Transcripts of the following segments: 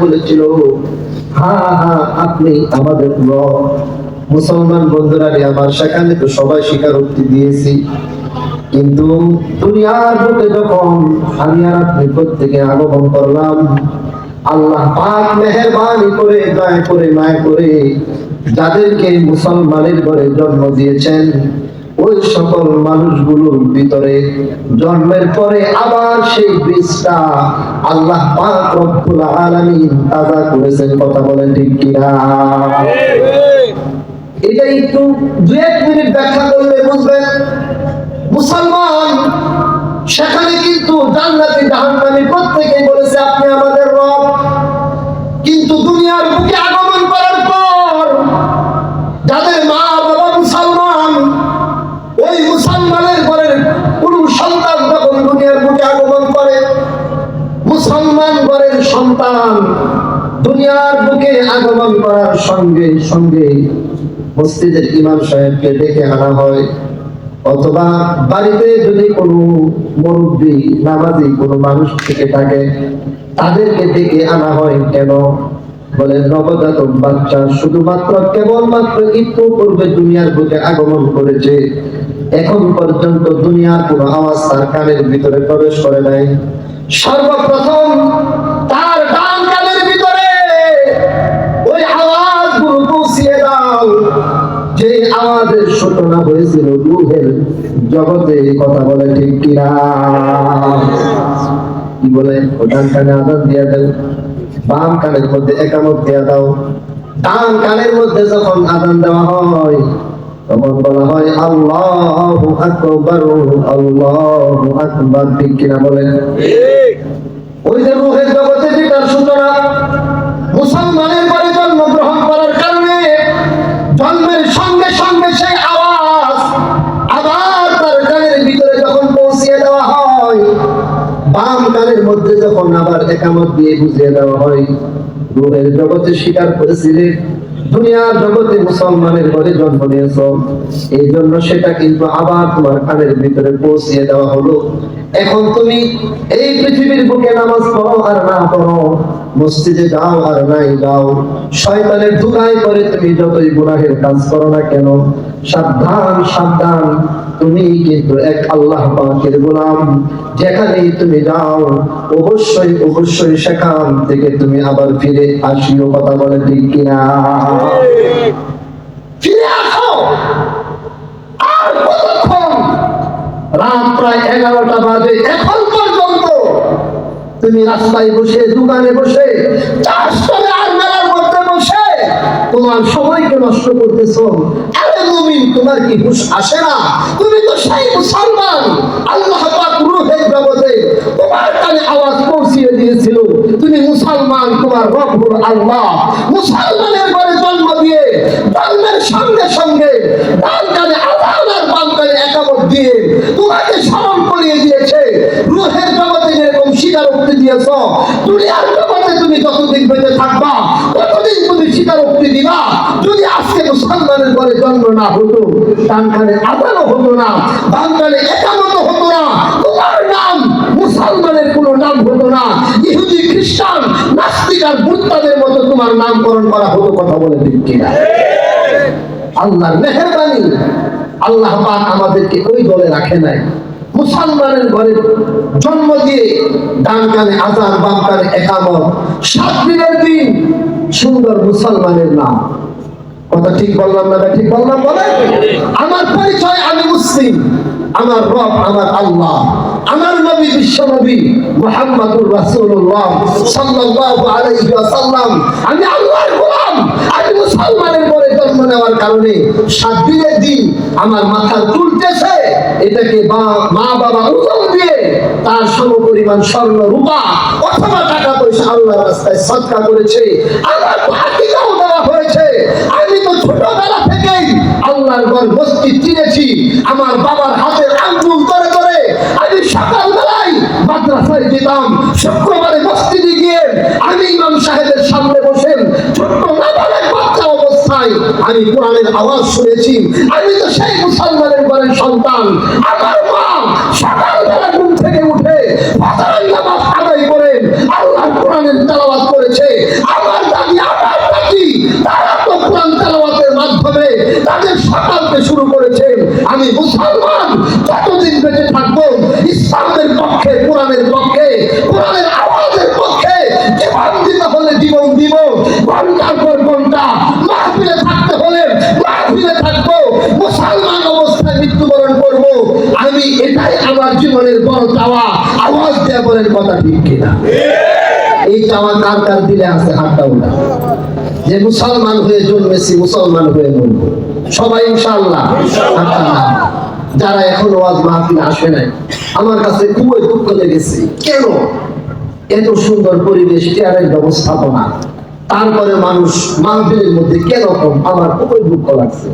বলেছিল হ্যাঁ হ্যাঁ আপনি আমাদের রব। মুসলমান বন্ধুরা আমার সেখানে তো সবাই স্বীকারোক্তি দিয়েছি। কিন্তু দুনিয়ার বুকে যখন আমি আর আপনি প্রত্যেকে আগমন করলাম, আল্লাহ পাক মেহরবানি করে, দয়া করে, মায়া করে যাদেরকে মুসলমানের ঘরে জন্ম দিয়েছেন ওই সকল মানুষগুলোর ভিতরে জন্মের পরে আবার সেই বীজটা আল্লাহ পাক রব্বুল আলামিন তাজা করেছেন। কথা বলেন ঠিক কিনা? এটা একটু দু এক মিনিট ব্যাখ্যা করলে বুঝবেন। মুসলমান, সেখানে কিন্তু জান্নাতি জাহান্নামী প্রত্যেকে বলেছে, আপনি আমাদের সঙ্গে সঙ্গে মসজিদের ইমাম সাহেবকে ডেকে আনা হয়। অথবা বাড়িতে যদি কোনো মুরব্বী, নামাজি কোনো মানুষ থেকে থাকে, তাদেরকে ডেকে আনা হয় কেন? বলে, নবজাতক বাচ্চা শুধুমাত্র কেবলমাত্র একটু পূর্বে দুনিয়ার বুকে আগমন করেছে, এখন পর্যন্ত দুনিয়ার কোনো আওয়াজ তার কানের ভিতরে প্রবেশ করে নাই। সর্বপ্রথম তার ডান কানের ভিতরে ওই আওয়াজ দাও যে আওয়াজের সূচনা হয়েছিল রুহের জগতে কথা বলে ঠিক কিনা? কি বলে? ডান কানে আজান দিয়ে দেন বাম কানের মধ্যে একামত দিয়ে দাও। ডান কানের মধ্যে যখন আজান দেওয়া হয় তখন বলা হয় আল্লাহু আকবার আল্লাহু আকবার। ঠিক কিনা বলেন? ওই যে রুহের জগতে যেটার সূচনা মুসলমানের একামত দিয়ে বুঝিয়ে দেওয়া হয়। রুহের জগতে স্বীকার করেছিলেন দুনিয়ার জগতে মুসলমানের ঘরে জন্ম নিয়েছ। এই জন্য সেটা কিন্তু আবার তোমার কানের ভিতরে পৌঁছিয়ে দেওয়া হলো। এখন তুমি এই পৃথিবীর বুকে নামাজ পড়ো আর না পড়ো। মসজিদে যাও আর নাই যাও। শয়তানের ধুকায় করে তুমি যতই গুনাহের কাজ করো না কেন, সাবধান সাবধান। তুমি কিন্তু এক আল্লাহ পাকের গোলাম। যেখানেই তুমি যাও, অবশ্যই অবশ্যই সেখান থেকে তুমি আবার ফিরে আসিও কথা বলে ঠিক কিনা। ফিরে আসো! রাত প্রায় এগারোটা বাজে। এখন তুমি রাস্তায় বসে, দোকানে বসে তোমার সময়কে নষ্ট করতেছ। আরে মুমিন, তোমার কি হুশ আসে না? তুমি তো সেই মুসলমান। আল্লাহ পাক জগতে তোমার কানে আওয়াজ পৌঁছিয়ে দিয়েছিল। তুমি মুসলমান, তোমার রব হলো আল্লাহ। মুসলমানের ঘরে জন্ম দিয়ে জন্মের সঙ্গে সঙ্গে ডান কানে আর বাম কানে একামত দিয়ে তোমাকে স্মরণ করিয়ে দিয়েছে রুহের জগতে যেরকম স্বীকারোক্তি দিয়েছ, দুনিয়ার জগতে তুমি যতদিন বেঁচে থাকবা, ততদিন তুমি স্বীকারোক্তি দিবা। যদি আজকে মুসলমানের ঘরে জন্ম না হতো কানে আজানও হতো না বাম একামত হতো না, তোমার নাম, মুসলমানের কোনো নাম হতো না। ইহুদি, খ্রিস্টান, নাস্তিক আর বুত্তাদের মতো তোমার নামকরণ করা হতো কথা বলে ঠিক কিনা? আল্লাহর মেহরবানি, আল্লাহ পাক আমাদেরকে ওই দলে রাখে নাই। মুসলমানের ঘরে জন্ম দিয়ে ডান কানে আজান বাম কানে একামত। সাত দিনের দিন সুন্দর মুসলমানের নাম। কথা ঠিক বললাম না ঠিক বললাম বলে? আমার পরিচয় আমি মুসলিম। আমার রব আমার আল্লাহ। আমার নবী বিশ্ব নবী মুহাম্মাদুর রাসূলুল্লাহ সাল্লাল্লাহু আলাইহি ওয়াসাল্লাম। আমি আল্লাহর গোলাম। আমি মুসলমানের পরে জন্ম নেওয়ার কারণে সাত দিনের দিন আমার মাথা তুলতেছে এটাকে মা বাবা ওজন দিয়ে তার সম পরিমাণ স্বর্ণ, রূপা অথবা টাকা পয়সা আল্লাহর রাস্তায় সদকা করেছে। আমার ভাতিজাও দেওয়া হয়েছে। আমি তো ছোটবেলা থেকেই আল্লাহর ঘর মসজিদ চিনেছি আমার বাবার হাতের আঙ্গুল করে করে আমি সকালবেলায় মাদ্রাসায় যেতাম। শুক্রবারে মসজিদে গিয়ে আমি ইমাম সাহেবের সামনে বাচ্চা আমি কোরআনের আওয়াজ শুনেছি। আমি তো সেই মুসলমানের ঘরের সন্তান। আমার মা সকালবেলা ঘুম থেকে উঠে আদায় করেন। আল্লাহ কোরআনের করেছে। আমার দাদি আমার দাদি, তারা তো কোরআন মাধ্যমে তাদের সকালকে শুরু করেছেন আমি মুসলমান, যতদিন বেঁচে থাকব, ইসলামের পক্ষে, কোরআনের পক্ষে এটাই আমার জীবনের বড় চাওয়া, আওয়াজ বলেন কথা ঠিক কিনা? এই চাওয়া কার কার দিলে আছে? হাতটা যে মুসলমান হয়ে জন্মেছি, মুসলমান হয়ে মরব। সবাই নামান। যারা এখন ওয়াজ মাহফিল আসে নাই, আমার কাছে খুবই দুঃখ লেগেছে। কেন? এত সুন্দর পরিবেশ, চেয়ারের ব্যবস্থাপনা। তারপরে মানুষ মাহফিলের মধ্যে কেন কম আমার খুবই দুঃখ লাগছে।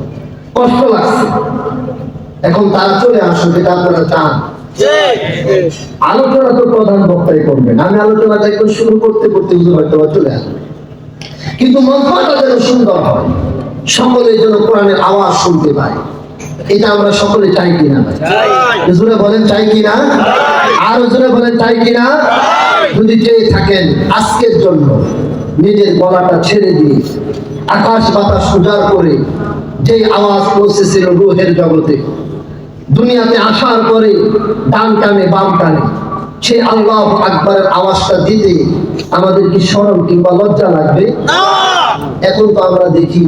কষ্ট লাগছে। এখন তার চলে আসুন যেটা আপনারা চান। আলোচনা তো প্রধান বক্তাই করবেন। আমি আলোচনাটা একটু শুরু করতে করতে হয়তো চলে আসবে। কিন্তু মজমাটা যেন সুন্দর হয় সকলে যেন কোরআনের আওয়াজ শুনতে পায়। এটা আমরা সকলে চাই কিনা হুজুরে বলেন চাই কিনা? আর হুজুরে বলেন চাই কিনা? যদি চেয়ে থাকেন আজকের জন্য নিজের গলাটা ছেড়ে দিয়ে আকাশ বাতাস উজাড় করে যে আওয়াজ পৌঁছেছিল রুহের জগতে দুনিয়াতে আসার পরে ডান টানে বাম টানে সে আল্লাহ আকবরের আওয়াজটা দিতে আমাদের কি স্মরণ কিংবা লজ্জা লাগবে। এখন তো আমরা দেখি,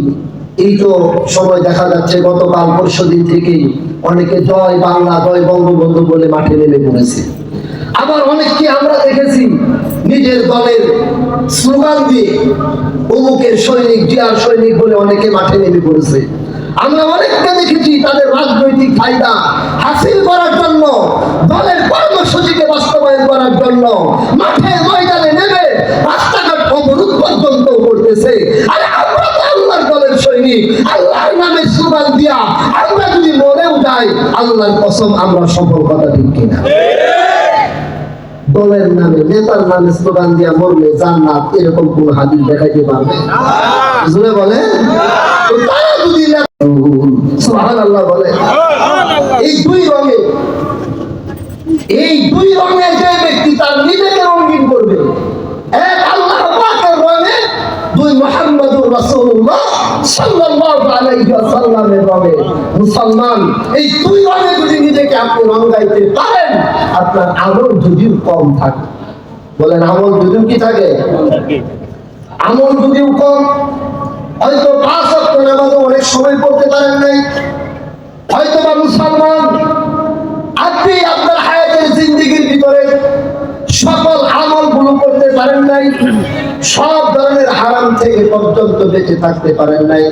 এই তো সময় দেখা যাচ্ছে, গতকাল পরশু দিন থেকেই অনেকে জয় বাংলা, জয় বঙ্গবন্ধু বলে মাঠে নেমে পড়েছে। আবার অনেককে আমরা দেখেছি, নিজের দলের স্লোগান দিয়ে অমুকের সৈনিক, জিয়ার সৈনিক বলে অনেকে মাঠে নেমে পড়েছে। আমরা অনেককে দেখেছি তাদের রাজনৈতিক ফায়দা হাসিল করার জন্য, দলের কর্মসূচিকে বাস্তবায়ন করার জন্য, মাঠে ময়দানে নেমে রাস্তাঘাট অবরোধ পর্যন্ত করতেছে। আর আমরা তো আল্লাহর দলের সৈনিক, আল্লাহর নামে দিয়া আমরা যদি আল্লাহর কসম আমরা সফল কথা ঠিক কিনা? দলের নামে, নেতার নামে স্লোগান দিয়া মরলে জান্নাত এরকম কোন হাদিস দেখাইতে পারবে? বলে তারা যদি সুবহানাল্লাহ বলে। এই দুই রঙে এই দুই রঙে যে ব্যক্তি তার নিজেকে রঙিন করবে এক আল্লাহ পাকের রঙে দুই মুহাম্মদুর রাসূলুল্লাহ সাল্লাল্লাহু আলাইহি ওয়াসাল্লামের রঙে। মুসলমান এই দুই রঙে যদি নিজেকে আপনি রঙাইতে পারেন আপনার আমল যদিও কম থাকে। বলেন আমল যদিও কি থাকে? আমল যদিও কম হয়তো পাঁচ নামাজও অনেক সময় পড়তে পারেন নাই। হয়তো বা মুসলমান, আপনি আপনার হায়াতের জিন্দিগির ভিতরে সকল আমলগুলো করতে পারেন নাই, সব ধরনের হারাম থেকে পর্যন্ত বেঁচে থাকতে পারেন নাই।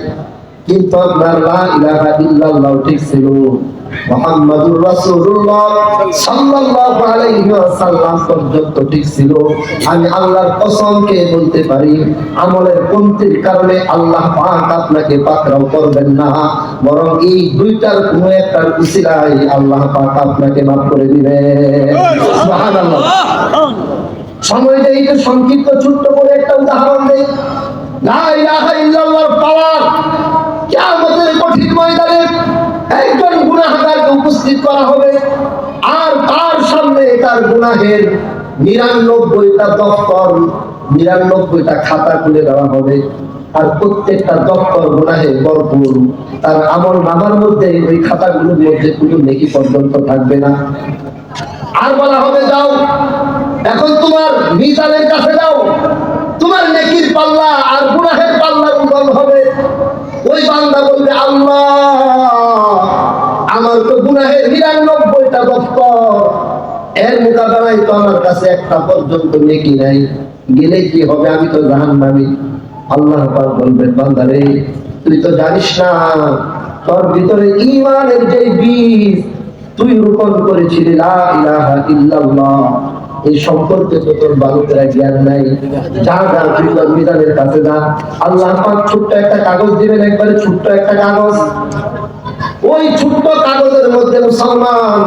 আমি আল্লাহর বলতে পারি, আমলের কমতির কারণে আল্লাহ আপনাকে পাকড়াও করবেন না। বরং এই দুইটার কোনো একটার আল্লাহ পাক আপনাকে মাফ করে দিবেন। সংক্ষিপ্ত ছোট্ট করে একটা উদাহরণ দেই। পাওয়ার ময়দানে একজন গুনাহগারকে উপস্থিত করা হবে আর তার সামনে তার গুনাহের নিরানব্বইটা দপ্তর নিরানব্বইটা খাতা খুলে দেওয়া হবে। আর প্রত্যেকটা দপ্তর গুনাহে ভরপুর। তার আমল নামার মধ্যে ওই খাতাগুলোর মধ্যে কোনো নেকি পর্যন্ত থাকবে না। আর বলা হবে, যাও, এখন তোমার মিজানের কাছে যাও। তোমার নেকির পাল্লা আর গুনাহের পাল্লার উদল হবে। ওই বান্দা বলবে, আল্লাহ, আমার তো গুনাহের নিরানব্বইটা দপ্তর এর মোকাবেলায় তো আমার কাছে একটা পর্যন্ত নেকি নাই। গেলে কি হবে? আমি তো জাহান নামি আল্লাহ বলবেন বান্দারে তুই তো জানিস না, তোর ভিতরে ইমানের যে বীজ, তুই রোপণ করেছিলি, লা ইলাহা ইল্লাল্লাহ। এই সম্পর্কে তোর বালকেরা জ্ঞান নাই। যা যা তুই মিজানের কাছে যা। আল্লাহ পাক ছোট্ট একটা কাগজ দিবেন একবারে ছোট্ট একটা কাগজ। ওই ছোট্ট কাগজের মধ্যে মুসলমান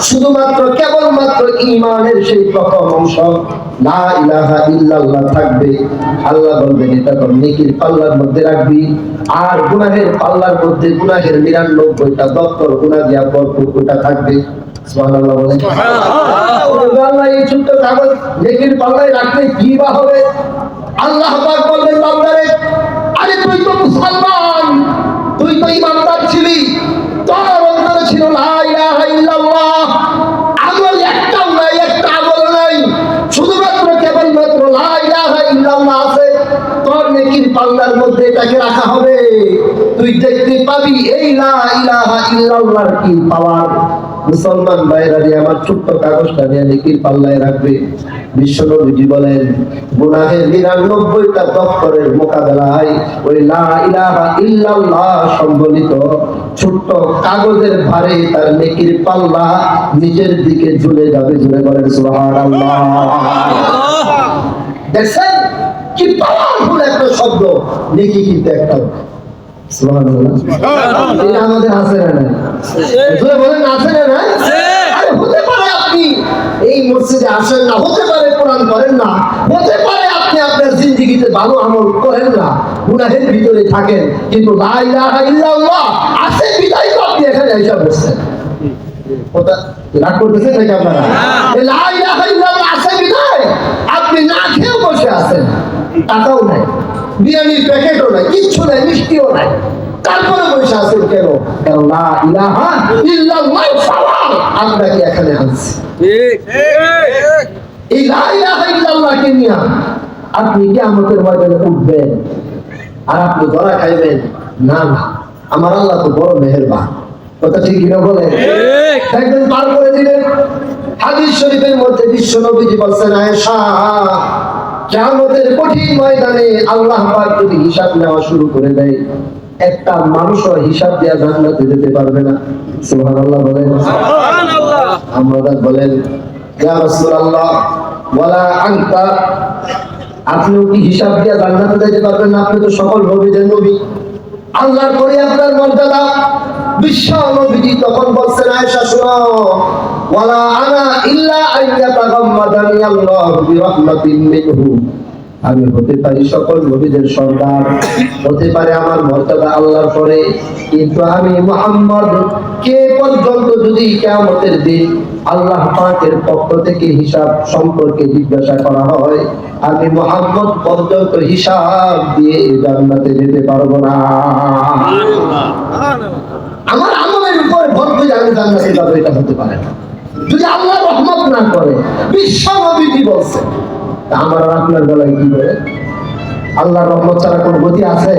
শুধুমাত্র কেবলমাত্র ইমানের সেই প্রথম অংশ। লা ইলাহা ইল্লাল্লাহ থাকবে। আল্লাহ বলবেন, এটা তোর নেকির পাল্লার মধ্যে রাখবি। আর গুনাহের পাল্লার মধ্যে গুনাহের নিরানব্বইটা দপ্তর, গুনাহ দিয়া ওটা থাকবে। শুধুমাত্র কেবলমাত্র আছে। তোর নেকির পাল্লার মধ্যে এটাকে রাখা হবে। তুই দেখতে পাবি এই না ইলাহা ইল্লাল্লাহর কি পাওয়ার? মুসলমান ভাইরা দিয়ে আমার ছোট্ট কাগজটা নিয়ে নেকির পাল্লায় রাখবে। বিশ্বনবীজি বলেন গুনাহের নিরানব্বইটা দপ্তরের মোকাবেলায় ওই লা ইলাহা ইল্লাল্লাহ সম্বলিত ছোট্ট কাগজের ভারে তার নেকির পাল্লা নিজের দিকে ঝুলে যাবে। ঝুলে বলেন সুবহানাল্লাহ। দেখছেন? কি পাওয়ারফুল একটা শব্দ। নেকি কিন্তু একটা। সুবহানাল্লাহ। এটা আমাদের আছে না বলেন আছে না? নাই হতে পারে আপনি এই মসজিদে আসেন না হতে পারে কোরআন করেন না হতে পারে আপনি আপনার জিন্দেগিতে ভালো আমল করেন না গুনাহের ভিতরে থাকেন কিন্তু লা ইলাহা ইল্লাল্লাহ আছে বিদায় তো আপনি এখানে এসে বসছেন। ওটা রাগ করতেছেন নাকি আপনারা? লা ইলাহা ইল্লাল্লাহ আছে বিদায় আপনি না খেয়েও বসে আছেন টাকাও নাই বিরিয়ানির প্যাকেটও নাই কিচ্ছু নাই মিষ্টিও নাই। আপনি কিয়ামতের ময়দানে উঠবেন আর আপনি ধরা খাইবেন। না না, আমার আল্লাহ তো বড় কথা ঠিক কিনা বলে একদিন পার করে দিলেন। মধ্যে বিশ্ব কঠিন ময়দানে আল্লাহ পাক যদি হিসাব নেওয়া শুরু করে দেয় একটা মানুষও হিসাব দেওয়া জান্নাতে যেতে পারবে না। সুবহানাল্লাহ বলেন। আমরা বলেন ইয়া রাসূলুল্লাহ ওয়ালা আনতা। আপনিও কি হিসাব দিয়ে জান্নাতে যেতে পারবেন না? আপনি তো সকল নবীদের নবী। আল্লাহর পরে আপনার মর্যাদা। বিশ্ব নবীজি তখন বলছেন আয়েশা শুনো। ওয়ালা আনা ইল্লা আইয়াতা আল্লাহ বিরহমাতিন মিনহু। আমি হতে পারি সকল নবীদের সর্দার হতে পারে আমার মর্যাদা আল্লাহর পরে, কিন্তু আমি মোহাম্মদ, কে পর্যন্ত যদি কেয়ামতের দিন আল্লাহ পাকের পক্ষ থেকে হিসাব সম্পর্কে জিজ্ঞাসা করা হয়, আমি মোহাম্মদ পর্যন্ত হিসাব দিয়ে জান্নাতে যেতে পারব না। আমার আমলের উপর ভর করে আমি জান্নাতে যাব, এটা হতে পারে না। যদি আল্লাহ রহমত না করে বিশ্ব নবীজি বলছে আমার আপনার বেলায় কি করে? আল্লাহ রহমত ছাড়া কোন গতি আছে?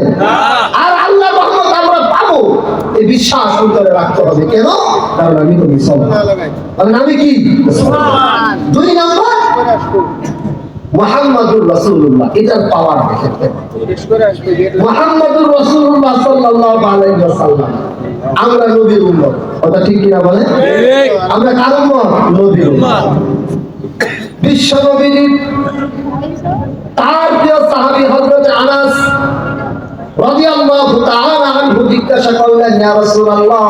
আর আল্লাহ রহমত আমরা পাবো। এই বিশ্বাস অন্তরে রাখতে হবে। কেন? কারণ আমি তো মুসলমান। কারণ আমি কি? দুই নম্বর মোহাম্মদুর রাসূলুল্লাহ। এটার পাওয়ার দেখেন। মোহাম্মদুর রাসূলুল্লাহ সাল্লাল্লাহু আলাইহি ওয়াসাল্লাম। আমরা নবীর উম্মত। কথা ঠিক কিনা বলেন? আমরা কার উম্মত? নবীর উম্মত। বিশ্ব নবীজি তার প্রিয় সাহাবী হযরত আনাস রাদিয়াল্লাহু তাআলা আনহু জিজ্ঞাসা করলেন ইয়া রাসূলুল্লাহ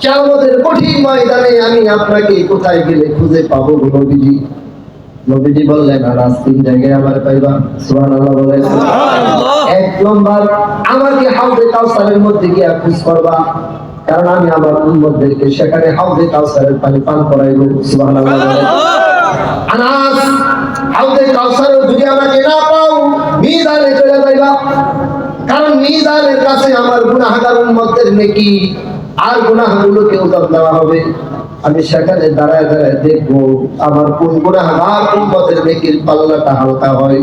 কিয়ামতের কঠিন ময়দানে আমি আপনাকে কোথায় গেলে খুঁজে পাবো নবীজি? নবীজি বললেন আনাস তিন জায়গায় আমার পাইবা। সুবহানাল্লাহ বলেন এক নম্বর আমাকে হাউজে কাউসারের মধ্যে গিয়ে খোঁজ করবা। কারণ আমি আমার উম্মতদেরকে সেখানে হাউজে কাউসারের পানি পান করাইব সুবহানাল্লাহ। আনাস হাউজে কাউসার যদি আমাকে না পাও মিজানে চলে যাইবা। কারণ মিজানের কাছে আমার গুনাহগার উম্মতের নেকি আর গুনাহগুলোকে উত্তর দেওয়া হবে? আমি সেখানে দাঁড়ায় দাঁড়ায় দেখব আমার কোন গুনাহগার উম্মতের নেকির পাল্লাটা হালকা হয়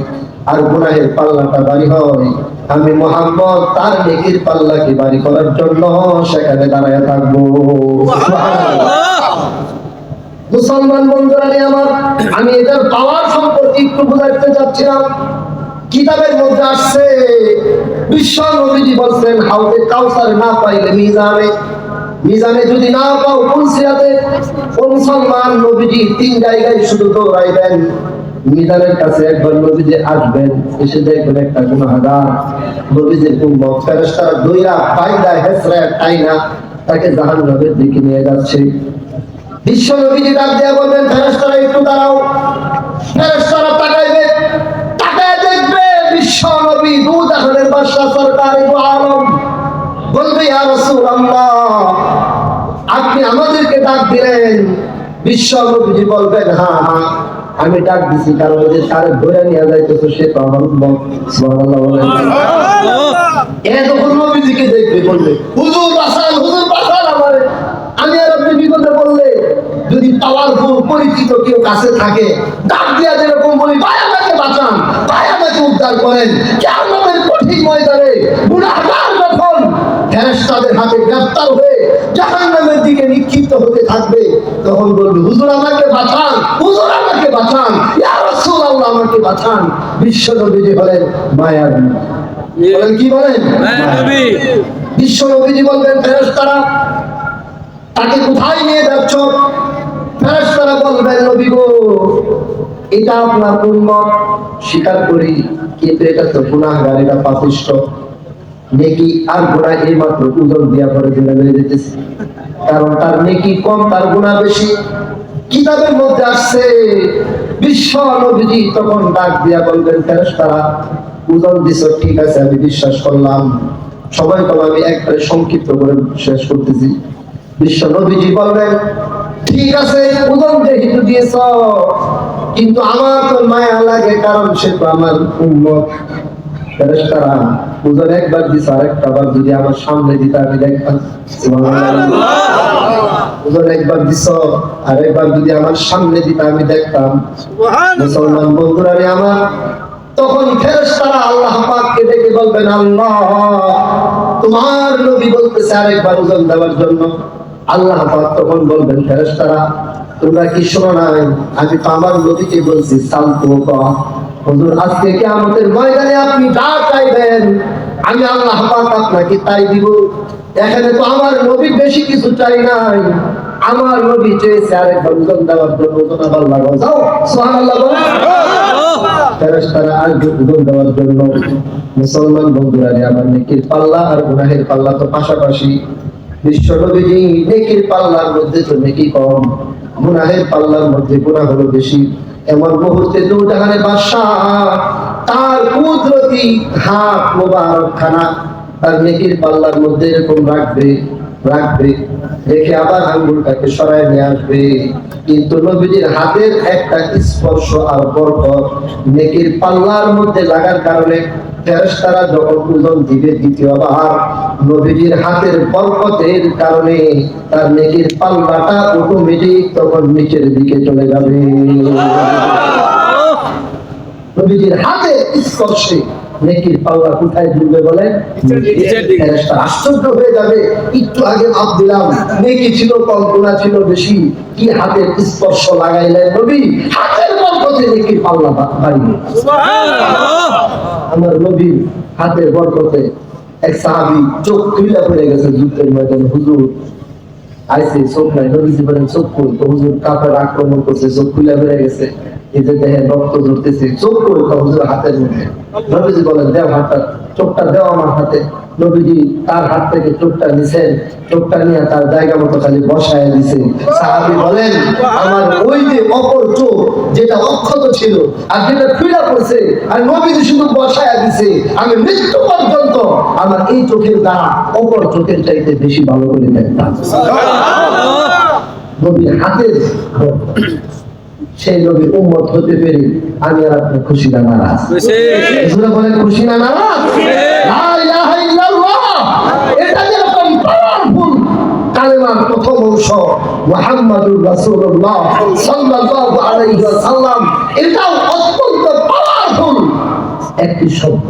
আর গুনাহের পাল্লাটা বাড়ি হয়। আমি মোহাম্মদ তার নেকির পাল্লাকে বাড়ি করার জন্য সেখানে দাঁড়ায় থাকব। মুসলমান বন্ধুরা আমার আমি এটার পাওয়ার সম্পর্কে একটু বুঝাতে চাচ্ছিলাম। কিতাবের মধ্যে আসছে বিশ্ব নবীজি বলছেন হাউজে কাউসার না পাইলে মিজানে। মিজানে যদি না পাও কুলসিয়াতে ও মুসলমান নবীজি তিন জায়গায় শুধু দৌড়াইবেন। মিজানের কাছে একবার নবীজি আসবেন, এসে দেখবেন একটা গুনাহগার। নবীজির উম্মত ফেরেশতারা দইরা পায়দা, হেসরা, টাইনা, তাকে দিকে নিয়ে যাচ্ছে। বিশ্ব নবীজি ডাক বলবেন, ফেরেশতারা, একটু দাঁড়াও। ফেরেশতারা তাকাইবে, তাকায় দেখবে বিশ্ব নবী দু জাহানের বাদশা সরকার আলম। বলবে, ইয়া রাসূলুল্লাহ, আপনি আমাদেরকে ডাক দিলেন। বিশ্ব নবীজি বলবেন হ্যাঁ হ্যাঁ আমি ডাক দিছি কারণ ওই যে তার ধরে নিয়ে যাইতেছে সে তো আমার সুবহানাল্লাহ। বলেন এ যখন নবীজিকে দেখবে বলবে হুজুর বাসান হুজুর বাসান আমারে। আমি আর আপনি বিপদে বললে যদি পাওয়ারফুল পরিচিত কেউ কাছে থাকে ডাক দিয়া যেরকম বলি ভাই আমাকে বাঁচান ভাই আমাকে উদ্ধার করেন। কিয়ামতের কঠিন ময়দানে গুনাহগার যখন ফেরেশতাদের হাতে গ্রেফতার হয়ে জাহান্নামের দিকে নিক্ষিপ্ত হতে থাকবে তখন বলবে হুজুর আমাকে বাঁচান হুজুর বাঁচান আমাকে বাঁচান বিশ্ব নবীজি হলেন মায়ার বলেন কি বলেন? বিশ্ব নবীজি বলবেন তাকে কোথায় নিয়ে যাচ্ছ? বলবেন নবী গো এটা আপনার উম্মত স্বীকার করি কিন্তু এটা তো গুনাহগার এটা পাপিষ্ট। নেকি আর গুনাহ এই মাত্র ওজন দিয়া পরে দিলে বেড়ে যেতেছে কারণ তার নেকি কম তার গুণা বেশি। কিতাবের মধ্যে আসছে তখন ডাক দিয়া বলবেন ঠিক আছে, আমি বিশ্বাস করলাম। সবাই কম আমি একবারে সংক্ষিপ্ত করে শেষ করতেছি। বিশ্ব নবীজি বলবেন ঠিক আছে ওজন যেহেতু দিয়েছ, কিন্তু আমার তো মায়া লাগে, কারণ সে তো আমার উন্মত ওজন একবার দিছ, আরেকটা বার যদি আমার সামনে দিতে আমি দেখতাম। ওজন একবার দিছ আরেকবার যদি আমার সামনে দিতে আমি দেখতাম। মুসলমান বন্ধুরা আমার তখন ফেরেশতারা আল্লাহ পাককে ডেকে বলবেন আল্লাহ তোমার নবী বলতেছে আরেকবার ওজন দেওয়ার জন্য। আল্লাহ পাক তখন বলবেন ফেরেশতারা তোমরা কি শোনো নাই? আমি তো আমার নবীকে বলছি সালতু হুজুর আজকে কি আমাদের ময়দানে আপনি যা চাইবেন আমি আল্লাহ আপনাকে তাই দিব। এখানে তো আমার নবী বেশি কিছু চাই নাই। আমার নবী চেয়েছে আরেকবার ওজন দেওয়ার জন্য। লাগাও যাও গুনাহের তো পাল্লার মধ্যে বেশি। এমন মুহূর্তে দুজাহানের বাদশাহ তার কুদরতি হাত মোবারক খানা তার নেকির পাল্লার মধ্যে এরকম রাখবে রাখবে। রেখে আবার আঙ্গুলটাকে সরায় নিয়ে আসবে। কিন্তু নবীজির হাতের একটা স্পর্শ আর বরকত নেকির পাল্লার মধ্যে লাগার কারণে ফেরেশতারা যখন ওজন দিবে দ্বিতীয়বার, নবীজির হাতের বরকতের কারণে তার নেকির পাল্লাটা অটোমেটিক তখন নিচের দিকে চলে যাবে। নবীজির হাতে স্পর্শে নেকির পাল্লা কোথায় ঢুকবে আশ্চর্য হয়ে যাবে। একটু আগে মাপ দিলাম নেকি ছিল গুণা ছিল বেশি। কি হাতের স্পর্শ লাগাইলেন নবী? হাতের বরকতে নেকির পাল্লা বা- বাড়িয়ে আমার নবীর হাতের বরকতে এক সাহাবি চোখ খুলে পড়ে গেছে যুদ্ধের ময়দানে। হুজুর আইসে চোখ নাই নবীজি বলেন চোখ খুল। তো হুজুর কাপের আক্রমণ করছে চোখ খুলে বেড়ে গেছে। দেখে রক্ত চোখ তো হুজুর হাতের মধ্যে। নবীজি বলেন দেও হাতটা চোখটা দেও আমার হাতে। নবীজি তার হাত থেকে চোখটা নিছেন চোখটা নিয়ে তার জায়গা মতো খালি বসায় দিছে সাহাবি বলেন আমার ওই যে অপর চোখ যেটা অক্ষত ছিল আর যেটা খুলে পড়ছে আর নবীজি শুধু বসায় দিছে আমি মৃত্যু পর্যন্ত আমার এই চোখের দ্বারা অপর চোখের চাইতে বেশি ভালো করে দেখতাম। নবীর হাতের। সেই নবীর উম্মত হতে পেরে আমি আর আপনি খুশি না নারাজ। বলেন খুশি না নারাজ? লা ইলাহা ইল্লাল্লাহ। এটা যেরকম পাওয়ারফুল কালেমার প্রথম অংশ মুহাম্মাদুর রাসূলুল্লাহ সাল্লাল্লাহু আলাইহি ওয়াসাল্লাম এটাও অত্যন্ত পাওয়ারফুল একটি শব্দ।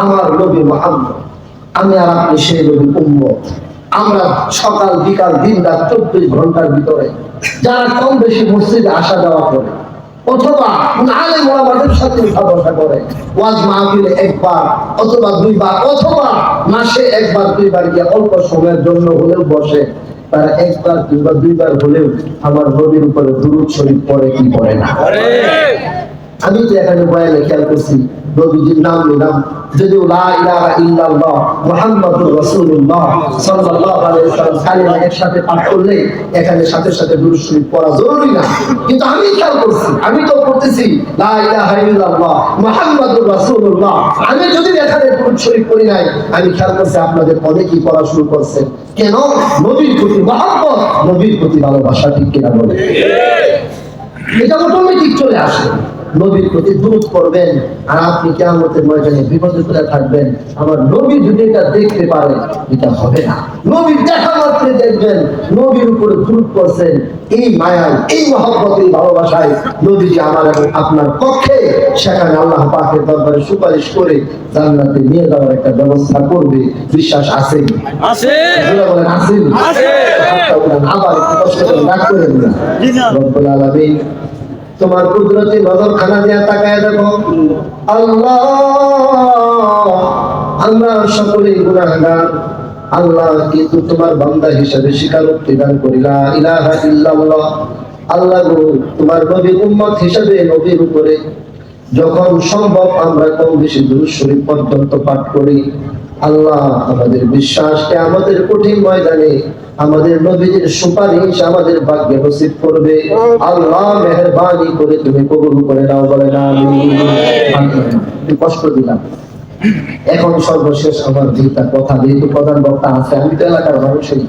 আমার নবী মোহাম্মদ আমি আর আপনি সেই নবীর উম্মত। আমরা সকাল বিকাল দিন রাত চব্বিশ ঘণ্টার ভিতরে যারা কম বেশি মসজিদে আসা যাওয়া করে, অথবা সাথে উঠা বসা করে, ওয়াজ মাহফিলে একবার অথবা দুইবার, অথবা মাসে একবার, দুইবার গিয়ে অল্প সময়ের জন্য হলেও বসে, তারা একবার, দুইবার দুইবার হলেও আমার নবীর উপরে দুরুদ শরীফ পড়ে কি পড়ে না? আমি তো এখানে বয়ানে খেয়াল করছি? নবীজির নাম নিলাম যদিও লা ইলাহা ইল্লাল্লাহ মুহাম্মাদুর রাসূলুল্লাহ সাল্লাল্লাহু আলাইহি ওয়াসাল্লাম কালিমা একসাথে পাঠ করলে এখানে সাথে সাথে দুরূদ শরীফ পড়া জরুরি না। কিন্তু আমি খেয়াল করছি আমি তো পড়তেছি লা ইলাহা ইল্লাল্লাহ মুহাম্মাদুর রাসূলুল্লাহ। আমি যদি এখানে দুরূদ শরীফ পড়ি নাই আমি খেয়াল করছি আপনাদের অনেকেই পড়া শুরু করছেন কেন? নবীর প্রতি মহব্বত নবীর প্রতি ভালোবাসা ঠিক কিনা বলে। এটা অটোমেটিক চলে আসে। নবীর প্রতি দূরত করবেন আর আপনি কেমতের ময়দানে বিপদে করে থাকবেন। আমার নবী যদি এটা দেখতে পারে এটা হবে না। নবীর দেখা মাত্রে দেখবেন নবীর উপরে দূরত করছেন এই মায়ায় এই মহব্বত এই ভালোবাসায় নবীজি আমার এবং আপনার পক্ষে সেখানে আল্লাহ পাকের দরবারে সুপারিশ করে জান্নাতে নিয়ে যাওয়ার একটা ব্যবস্থা করবে। বিশ্বাস আছে আছে। বলেন আছে। আবার কষ্ট করে ডাক করে না। রব্বুল আলামিন তোমার কুদরতি নজর খানা দিয়া তাকায় দেখো। আল্লাহ, আমরা সকলেই গুণাগার আল্লাহ কিন্তু তোমার বান্দা হিসাবে স্বীকারোক্তি দান করিলা ইলাহা ইল্লাল্লাহ। আল্লাহ গো, তোমার নবী উম্মত হিসাবে নবীর উপরে যখন সম্ভব আমরা কম বেশি দুরূদ শরীফ পর্যন্ত পাঠ করি, আল্লাহ আমাদের বিশ্বাসকে আমাদের কঠিন ময়দানে, আমাদের নবীদের সুপারিশ আমাদের ভাগ্যে নসিব করবে। আল্লাহ মেহরবানি করে তুমি কবুল করে নাও বলে না আমি কষ্ট দিলাম। এখন সর্বশেষ আমার দুইটা কথা, যেহেতু প্রধান বক্তা আছে, আমি তো এলাকার মানুষই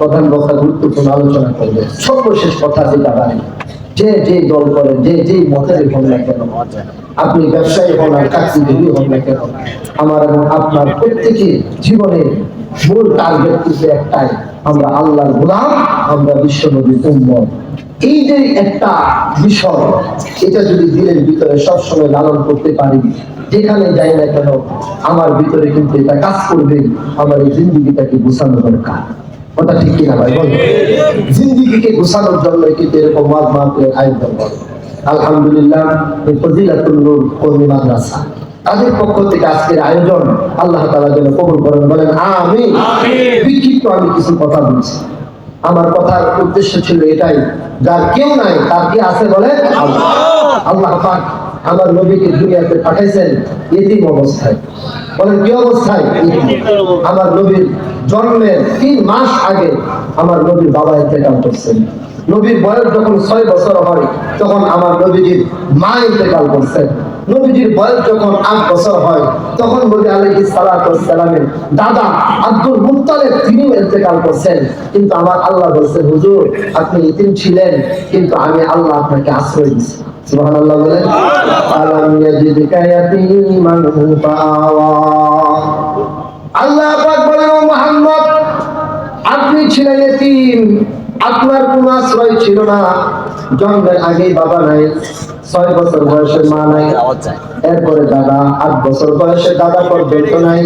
প্রধান বক্তা গুরুত্বপূর্ণ আলোচনা করবে। সর্বশেষ কথা যেটা বাড়ি। যে যে দল করে, যে যে মতের হন না কেন, আপনি ব্যবসায়ী হন আর চাকরিজীবী হন না কেন, আমার এবং আপনার প্রত্যেকের জীবনে মূল টার্গেট কিন্তু একটাই, আমরা আল্লাহর গোলাম, আমরা বিশ্ব নবীর উম্মত। এই যে একটা বিষয়, এটা যদি দিলের ভিতরে সবসময় লালন করতে পারি, যেখানে যাই না কেন, আমার ভিতরে কিন্তু এটা কাজ করবে, আমার এই জিন্দিগিটাকে গুছানো দরকার। ঠিক কিনা ভাই বল। জিন্দিগিকে গুছানোর জন্য কিন্তু এরকম মাদ আলহামদুলিল্লাহ এই ফজিলাতুল নূর কর্মী মাদ্রাসা। তাদের পক্ষ থেকে আজকের আয়োজন আল্লাহ তাআলা যেন কবুল করেন বলেন আমি বিক্ষিপ্ত আমি কিছু কথা বলছি। আমার কথার উদ্দেশ্য ছিল এটাই যার কেউ নাই তার কি আছে বলে আল্লাহ। আল্লাহ পাক আমার নবীকে দুনিয়াতে পাঠাইছেন এতিম অবস্থায়। বলেন কি অবস্থায়? আমার নবীর জন্মের তিন মাস আগে আমার নবীর বাবা ইন্তেকাল করছেন। নবীর বয়স যখন ছয় বছর হয় তখন আমার নবীজির মা ইন্তেকাল করছেন। নবীজির বয়স যখন আট বছর হয় তখন নবী আলাইহিস সালাতু সালামের দাদা আব্দুল মুত্তালিব তিনি ইন্তেকাল করছেন। কিন্তু আমার আল্লাহ বলছেন হুজুর আপনি ইতিম ছিলেন কিন্তু আমি আল্লাহ আপনাকে আশ্রয় দিয়েছি। আপনি ছিলেন আপনার আশ্রয় ছিল না। জন্মের আগেই বাবা নাই, ছয় বছর মা নাই, এরপরে দাদা আট বছর বয়সে দাদা পর্যন্ত নাই।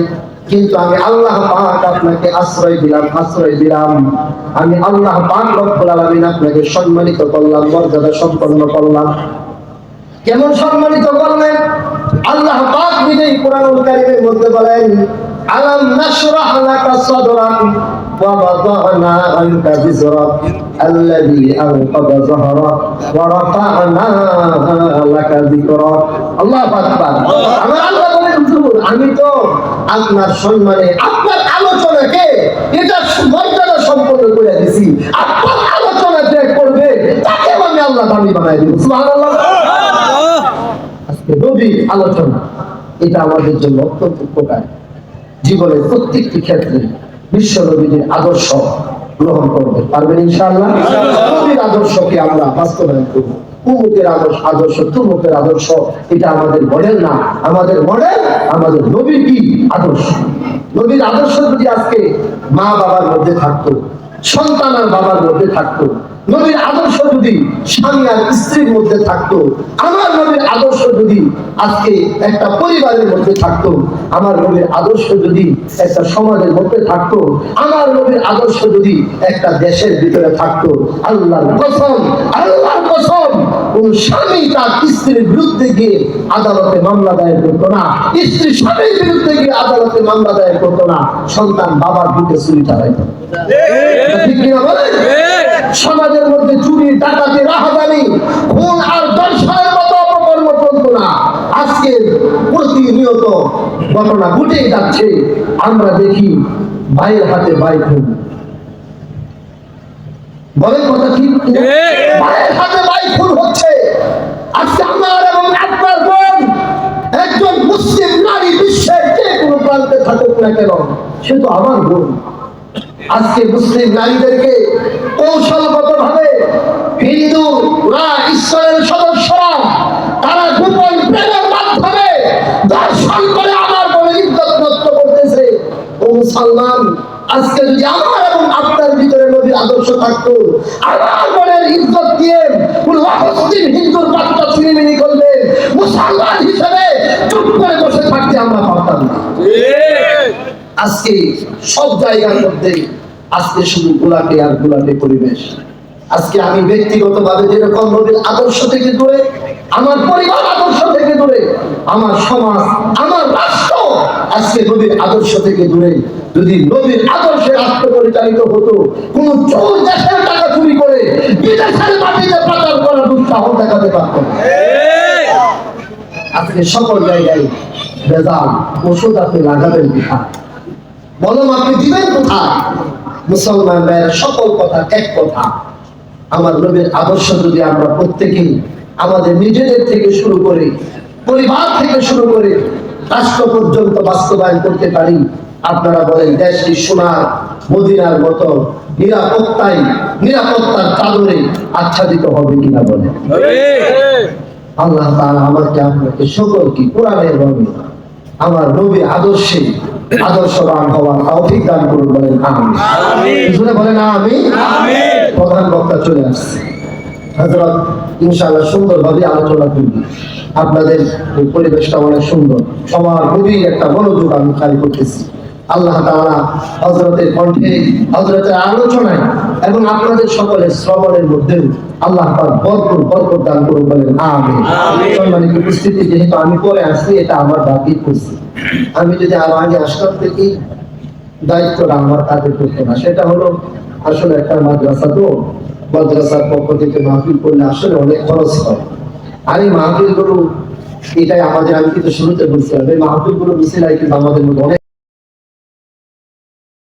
কিন্তু আমি আল্লাহ পাক আপনাকে আশ্রয় দিলাম আশ্রয় দিলাম। আমি আল্লাহ পাক রব্বুল আপনাকে সম্মানিত করলাম, মর্যাদা সম্পন্ন করলাম। কেমন সম্মানিত করলেন? আল্লাহ পাক নিজেই কোরআনুল মধ্যে বলেন, আলাম নাশরাহ লাকা যিকরাক আল্লাহু হুজুর, আমি তো আপনার সম্মানে, আপনার আলোচনাকে এটা মর্যাদা সম্পন্ন করে দিছি। আপনার আলোচনা যে করবে তাকে আমি আল্লাহ দামি বানাই দিব। সুবহানাল্লাহ। আজকে নবীর আলোচনা। এটা আমাদের জন্য অত্যন্ত উপকার। জীবনের প্রত্যেকটি ক্ষেত্রে বিশ্ব নবীদের আদর্শ গ্রহণ করবে পারবেন ইনশাআল্লাহ? নবীর আদর্শকে আমরা বাস্তবায়ন করব। উমুকের আদর্শ আদর্শ তুমুকের আদর্শ এটা আমাদের মডেল না আমাদের মডেল আমাদের নবীর কি আদর্শ? নবীর আদর্শ যদি আজকে মা বাবার মধ্যে থাকতো সন্তান আর বাবার মধ্যে থাকতো নবীর আদর্শ যদি স্বামী আর স্ত্রীর মধ্যে থাকতো আমার নবীর আদর্শ যদি আজকে একটা পরিবারের মধ্যে থাকতো আমার নবীর আদর্শ যদি একটা সমাজের মধ্যে থাকতো আমার নবীর আদর্শ যদি একটা দেশের ভিতরে থাকতো আল্লাহর কসম আল্লাহর কসম কোন স্বামী তার স্ত্রীর বিরুদ্ধে গিয়ে আদালতে মামলা দায়ের করতো না স্ত্রী স্বামীর বিরুদ্ধে গিয়ে আদালতে মামলা দায়ের করতো না সন্তান বাবার বুকে চুরি চালাইতো। ঠিক কিনা বলেন? সমাজের মধ্যে চুরি ডাকাতি রাহাজানি খুন আর দর্শনের মতো অপকর্ম চলতো না। আজকে প্রতিনিয়ত ঘটনা ঘটে যাচ্ছে। আমরা দেখি ভাইয়ের হাতে ভাই খুন। বলেন কথা ঠিক। ভাইয়ের হাতে ভাই খুন হচ্ছে। আজকে আমার এবং আপনার বোন একজন মুসলিম নারী বিশ্বের যে কোনো প্রান্তে থাকুক না কেন সে তো আমার বোন। আজকে মুসলিম নারীদেরকে কৌশলগত ভাবে হিন্দুরা ঈশ্বরের সদস্যরা, তারা দর্শন করে আমার বলে ইজ্জত নষ্ট করতেছে। ও মুসলমান, আজকে যদি আমার এবং আপনার ভিতরে নবীর আদর্শ থাকতো, আমার মনের ইজ্জত দিয়ে কোন হিন্দুর বাচ্চা ছিনিমিনি করলে মুসলমান হিসেবে চুপ করে বসে থাকতে আমরা পারতাম না। আজকে সব জায়গার মধ্যে আজকে শুধু গোলাপি আর গোলাপি পরিবেশ। আজকে আমি ব্যক্তিগতভাবে যেরকম নবীর আদর্শ থেকে দূরে, আমার পরিবার আদর্শ থেকে দূরে, আমার সমাজ, আমার রাষ্ট্র আজকে নবীর আদর্শ থেকে দূরে। যদি নবীর আদর্শে রাষ্ট্র পরিচালিত হতো, কোন চোর দেশের টাকা চুরি করে বিদেশের মাটিতে পাচার করার দুঃসাহস দেখাতে পারত। আজকে সকল জায়গায় বেজাল ওষুধ আপনি লাগাবেন কোথায় বলম আপনি দিবেন কোথায় মুসলমান ভাইয়ের সকল কথা, এক কথা। আমার নবীর আদর্শ যদি আমরা প্রত্যেকেই আমাদের নিজেদের থেকে শুরু করে, পরিবার থেকে শুরু করে রাষ্ট্র পর্যন্ত বাস্তবায়ন করতে পারি, আপনারা বলেন দেশটি সোনার, মদিনার মতো নিরাপত্তায়, নিরাপত্তার চাদরে আচ্ছাদিত হবে কিনা বলে আল্লাহ তাআলা আমাকে আপনাকে সকলকে কোরআনের ভাবে আমার নবীর আদর্শে আদর্শবান হওয়ার তৌফিক দান করুন বলেন আমিন। বলেন আমিন। প্রধান বক্তা চলে আসছে। হযরত ইনশাআল্লাহ সুন্দরভাবে আলোচনা করবে আপনাদের এই পরিবেশটা অনেক সুন্দর। সবার একটা মনোযোগ আমি খালি করতেছি। আল্লাহ তাআলা হযরতের কণ্ঠে হযরতের আলোচনায় এবং আপনাদের সকলের শ্রবণের মধ্যেও আল্লাহ পাক ভরপুর বরকত দান করুন বলেন আমিন। সম্মানিত উপস্থিতি যেহেতু আমি পরে আসছি এটা আমার দাবি করছি। আমি যদি আরও আগে আসলাম থেকেই দায়িত্বটা আমার কাজে করতো না। সেটা হলো আসলে একটা মাদ্রাসা তো, মাদ্রাসার পক্ষ থেকে মাহফিল করলে আসলে অনেক খরচ হয়। আর এই মাহফিলগুলো এটাই আমাদের, আমি কিন্তু শুরুতে বলছিলাম, এই মাহফিলগুলো মিছিল কিন্তু আমাদের মধ্যে